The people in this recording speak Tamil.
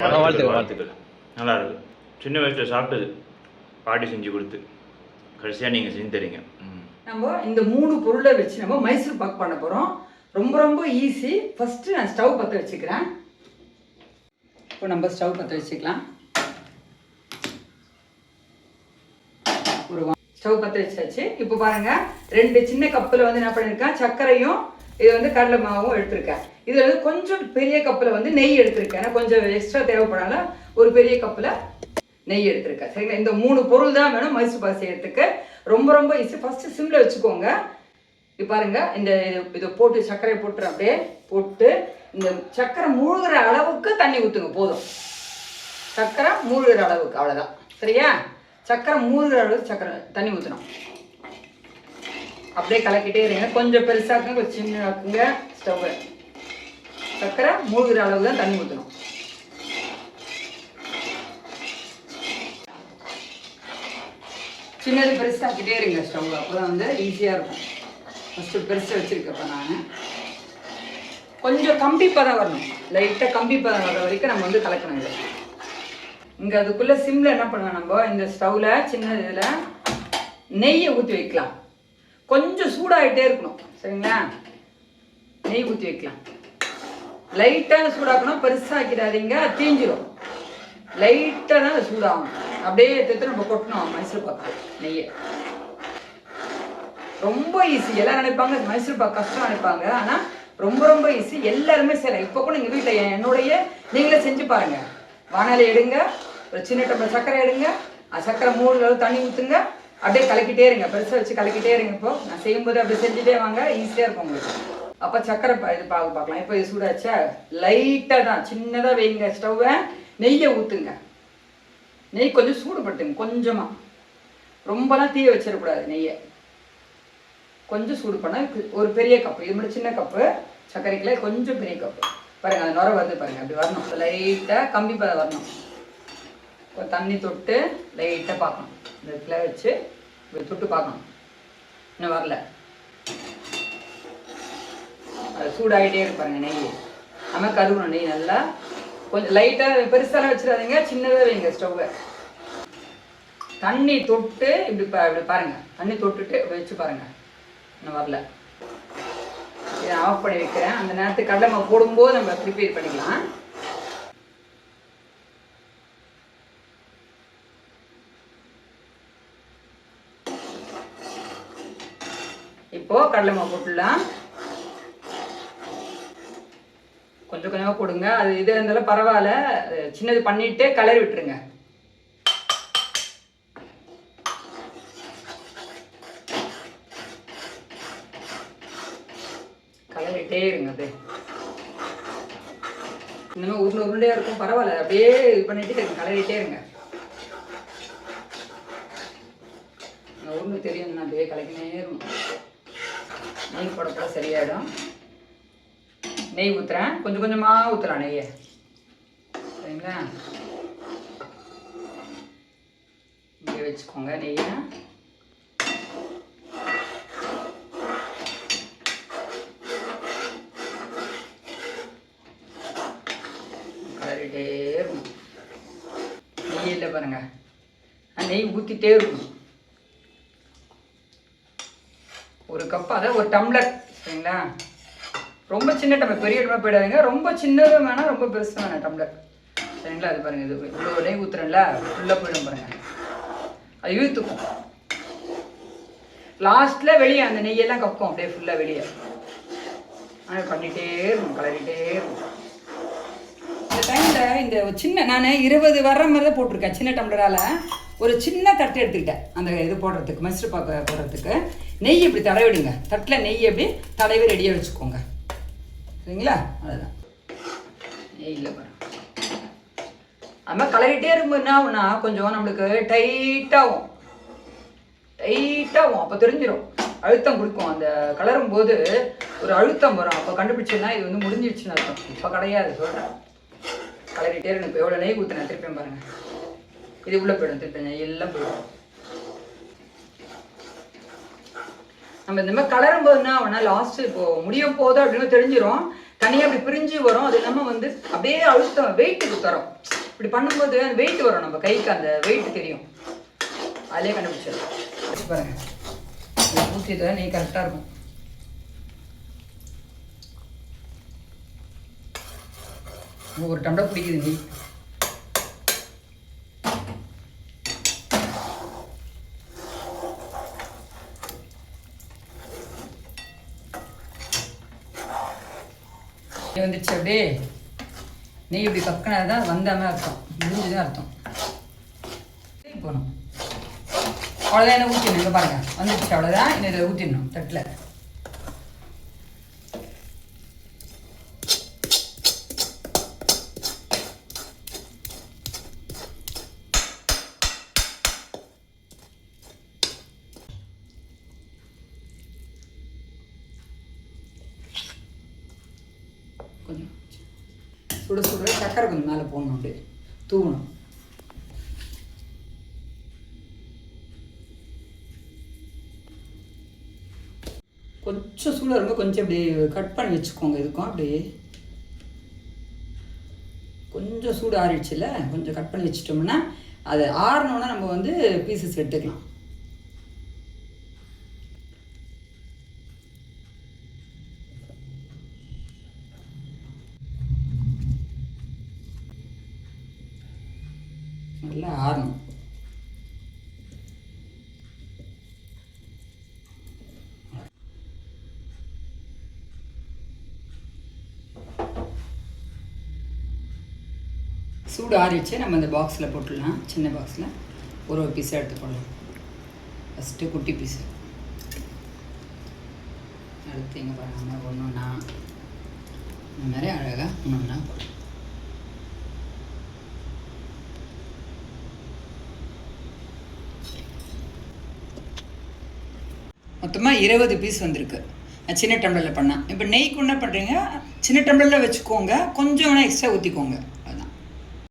வாழ்த்துக்கள் வாழ்த்துக்கள். நல்லா இருக்கு. சின்ன வயசில் சாப்பிட்டது. பாட்டி செஞ்சு கொடுத்து. கடைசியாக நீங்கள் செஞ்சு தரீங்க. நம்ம இந்த மூணு பொருளை வச்சு நம்ம மைசூர் பாக் பண்ண போகிறோம் ரொம்ப ரொம்ப ஈஸி ஃபஸ்ட்டு நான் ஸ்டவ் பற்ற வச்சுக்கிறேன். இப்போ நம்ம ஸ்டவ் பற்ற வச்சுக்கலாம். ஒரு ஸ்டவ் பற்ற வச்சாச்சு. இப்போ பாருங்க ரெண்டு சின்ன கப்பில் வந்து என்ன பண்ணியிருக்கேன் சர்க்கரையும் இது வந்து கடலை மாவும் எடுத்திருக்கேன். இதில் வந்து கொஞ்சம் பெரிய கப்பில் வந்து நெய் எடுத்திருக்கேன். ஏன்னா கொஞ்சம் எக்ஸ்ட்ரா தேவைப்படாமல் ஒரு பெரிய கப்பில் நெய் எடுத்திருக்கேன். சரிங்களா? இந்த மூணு பொருள் தான் வேணும் மைசூர் பாசி எடுத்துக்க. ரொம்ப ரொம்ப ஈஸி ஃபஸ்ட்டு சிம்மில் வச்சுக்கோங்க. இது பாருங்கள் இந்த இது இதை போட்டு சர்க்கரை போட்டு அப்படியே போட்டு இந்த சர்க்கரை மூழ்கிற அளவுக்கு தண்ணி ஊற்றுங்க போதும். சர்க்கரை மூழ்கிற அளவுக்கு. அவ்வளோதான் சரியா? சர்க்கரை மூழ்கிற அளவுக்கு சர்க்கரை தண்ணி ஊற்றணும் அப்படியே கலக்கிட்டே இருங்க. கொஞ்சம் பெருசாக்குங்க கொஞ்சம் சின்னதாக்குங்க ஸ்டவ்வை சர்க்கரை மூழ்கிற அளவு தான் தண்ணி ஊற்றணும் சின்னது பெருசாக்கிட்டே இருங்க ஸ்டவ் அப்போ தான் வந்து ஈஸியாக இருக்கும். ஃபஸ்ட்டு பெருசாக வச்சுருக்கப்ப நான். கொஞ்சம் கம்பி பதம் வரணும். லைட்டாக கம்பி பதம் வர வரைக்கும் நம்ம வந்து கலக்கணும் இதை. இங்கே அதுக்குள்ளே சிம்மில் என்ன பண்ணுவோம் நம்ம? இந்த ஸ்டவ்வில் சின்ன இதில் நெய்யை ஊற்றி வைக்கலாம். கொஞ்சம் சூடாகிட்டே இருக்கணும். சரிங்களா? நெய் ஊற்றி வைக்கலாம். லைட்டாக சூடாக்கணும். பெருசாக்கிடாதீங்க. அது தீஞ்சிரும். லைட்டாக தான் சூடாகும் அப்படியே எடுத்து நம்ம கொட்டணும். மைசூர் பாக்கு நெய்யை. ரொம்ப ஈஸி எல்லாம் நினைப்பாங்க மைசூர் பாக்கு கஷ்டம் நினைப்பாங்க. ஆனால் ரொம்ப ரொம்ப ஈஸி எல்லாருமே செய்யலாம். இப்போ கூட எங்கள் வீட்டில் என்னுடைய நீங்களே செஞ்சு பாருங்க. வானலை எடுங்க. ஒரு சின்ன டம்ளர் சர்க்கரை எடுங்க. அது சர்க்கரை மூணு அளவு தண்ணி ஊற்றுங்க அப்படியே கலக்கிட்டே இருங்க. பெருசாக வச்சு கலக்கிட்டே இருங்க இப்போ. நான் செய்யும்போது அப்படி செஞ்சுட்டே வாங்க. ஈஸியாக இருக்கும் உங்களுக்கு. அப்போ சக்கரை பா- இது பாகு பார்க்கலாம். இப்போ இது சூடாச்சா? லைட்டாக தான். சின்னதாக வைங்க. ஸ்டவ்வை நெய்யை ஊற்றுங்க நெய் கொஞ்சம் சூடுபடுத்துங்க. கொஞ்சமாக ரொம்பலாம் தீய வச்சிடக்கூடாது நெய்யை. கொஞ்சம் சூடு பண்ண ஒரு பெரிய கப்பு இது மட்டும் சின்ன கப்பு சர்க்கரைக்குள்ள கொஞ்சம் பெரிய கப்பு பாருங்க அந்த நுர வருது பாருங்க. அப்படி வரணும். லைட்டாக கம்பி பதம் வரணும். தண்ணி தொட்டு லைட்டாக பார்க்கணும். இந்த இடத்துல வச்சு இப்படி தொட்டு பார்க்கணும். இன்னும் வரல. அது சூடாகிட்டே இருப்பாருங்க நெய். நம்ம கருவணும் நெய் நல்லா. கொஞ்சம் லைட்டாக பெருசாலாம் வச்சிடாதீங்க சின்னதாக வைங்க ஸ்டவ்வை தண்ணி தொட்டு இப்படி பா இப்படி பாருங்கள் தண்ணி தொட்டுட்டு வச்சு பாருங்கள் இன்னும் வரல. இதை ஆஃப் பண்ணி வைக்கிறேன். அந்த நேரத்துக்கு கடலை மாவு போடும்போது நம்ம ப்ரிப்பேர் பண்ணிக்கலாம். இப்போ கடலை மாவு போட்டுடலாம். கொஞ்சம் கொஞ்சமாக போடுங்க. அது இது இருந்தாலும் பரவாயில்ல. சின்னது பண்ணிட்டு கலரி விட்டுருங்க. கலரிட்டே இருங்க அப்படியே இந்த மாதிரி உருண்டை உருண்டையாக இருக்கும். பரவாயில்ல. அப்படியே இது பண்ணிட்டு இருங்க கலரிட்டே இருங்க. உருண்டை தெரியும். நான் அப்படியே கலக்கினே இருக்கும் நெய் போட போட சரியாயிடும். நெய் ஊற்றுறேன் கொஞ்சம் கொஞ்சமாக ஊற்றுறேன் நெய்யை. சரிங்களா? இங்கே வச்சுக்கோங்க நெய்யை. கலரிட்டே இருக்கும் நெய் இல்லை பாருங்க. நெய் ஊற்றிட்டே இருக்கும் ஒரு கப் அதாவது ஒரு டம்ளர் சரிங்களா? ரொம்ப சின்ன டம்ளர் பெரிய டம்ளர் போயிடாதீங்க. ரொம்ப சின்னதும் வேணாம் ரொம்ப பெருசும் வேணாம் டம்ளர் சரிங்களா? அது பாருங்கள் இது இவ்வளோ உடனே ஊற்றுறேன்ல ஃபுல்லாக போயிடும் பாருங்கள் அது இழுத்துக்கும் லாஸ்ட்டில் வெளியே அந்த நெய்யெல்லாம் கக்கும் அப்படியே ஃபுல்லாக வெளியே. ஆனால் பண்ணிகிட்டே இருக்கும் கலரிகிட்டே இருக்கும் இந்த டைமில் இந்த சின்ன நான் இருபது வர்ற மாதிரி தான் போட்டிருக்கேன் சின்ன டம்ளரால் ஒரு சின்ன தட்டு எடுத்துக்கிட்டேன். அந்த இது போடுறதுக்கு மைசூர் பாக்கு போடுறதுக்கு. நெய் இப்படி தடவிடுங்க? தட்டில் நெய் எப்படி தடவி ரெடியாக வச்சுக்கோங்க. சரிங்களா? அதுதான் நெய் இல்லை பாருங்க. அது மாதிரி கலரிட்டே இருக்கும்போது என்ன ஆகும்னா கொஞ்சம் நம்மளுக்கு டைட்டாகும் டைட்டாகும் அப்போ தெரிஞ்சிடும் அழுத்தம் கொடுக்கும். அந்த கலரும் போது ஒரு அழுத்தம் வரும். அப்போ கண்டுபிடிச்சதுன்னா இது வந்து முடிஞ்சிடுச்சுன்னு அர்த்தம். இப்போ கிடையாது சொல்கிறேன் கலரிட்டே இருக்கு இப்போ எவ்வளோ நெய் ஊற்றினேன் திருப்பியும் பாருங்கள் இது உள்ளே போயிடும் திருப்பி எல்லாம் போயிடும். நம்ம இந்த மாதிரி கலரும் போது என்ன ஆகும்னா லாஸ்ட்டு இப்போ முடிய போதும் அப்படின்னு தெரிஞ்சிடும் தனியாக அப்படி பிரிஞ்சு வரும். அது இல்லாமல் வந்து அப்படியே அழுத்தம் வெயிட்டுக்கு தரும். இப்படி பண்ணும்போது அந்த வெயிட் வரும் நம்ம கைக்கு அந்த வெயிட் தெரியும். அதிலே கண்டுபிடிச்சிடலாம். பாருங்க. ஊற்றிட்டு நீ கரெக்டாக இருக்கும். ஒரு டம்ளர் பிடிக்குது நீ. நெய் வந்துடுச்சு அப்படியே. நெய் இப்படி கக்கினா தான் வந்தாமல் அர்த்தம். முடிஞ்சுதான் அர்த்தம். போகணும். அவ்வளோதான் என்ன ஊற்றிடணும் இங்கே பாருங்கள் வந்துடுச்சு அவ்வளோதான் இன்னும் ஊற்றிடணும் தட்டில். கொஞ்சம் சுட சுட சக்கரை கொஞ்சம் மேலே போடணும் அப்படியே. தூவணும். கொஞ்சம் சூடாக ரொம்ப கொஞ்சம் அப்படியே கட் பண்ணி வச்சுக்கோங்க இதுக்கும் அப்படியே. கொஞ்சம் சூடு ஆறிடுச்சுல கொஞ்சம் கட் பண்ணி வச்சிட்டோம்னா அது ஆறினோன்னா நம்ம வந்து பீசஸ் எடுத்துக்கலாம் நல்லா ஆறணும் சூடு ஆறிடுச்சு நம்ம இந்த பாக்ஸில் போட்டுடலாம். சின்ன பாக்ஸில் ஒரு ஒரு பீஸாக எடுத்துக்கொள்ளலாம் ஃபஸ்ட்டு குட்டி பீஸு அடுத்து இங்கே பாருங்க ஒன்று ஒன்றா இந்த மாதிரி அழகாக ஒன்று ஒன்றா போடலாம் மொத்தமாக இருபது பீஸ் வந்திருக்கு. நான் சின்ன டம்ளரில் பண்ணேன். இப்போ நெய்க்கு என்ன பண்ணுறீங்க சின்ன டம்ளரில் வச்சுக்கோங்க. கொஞ்சம் வேணால் எக்ஸ்ட்ரா ஊற்றிக்கோங்க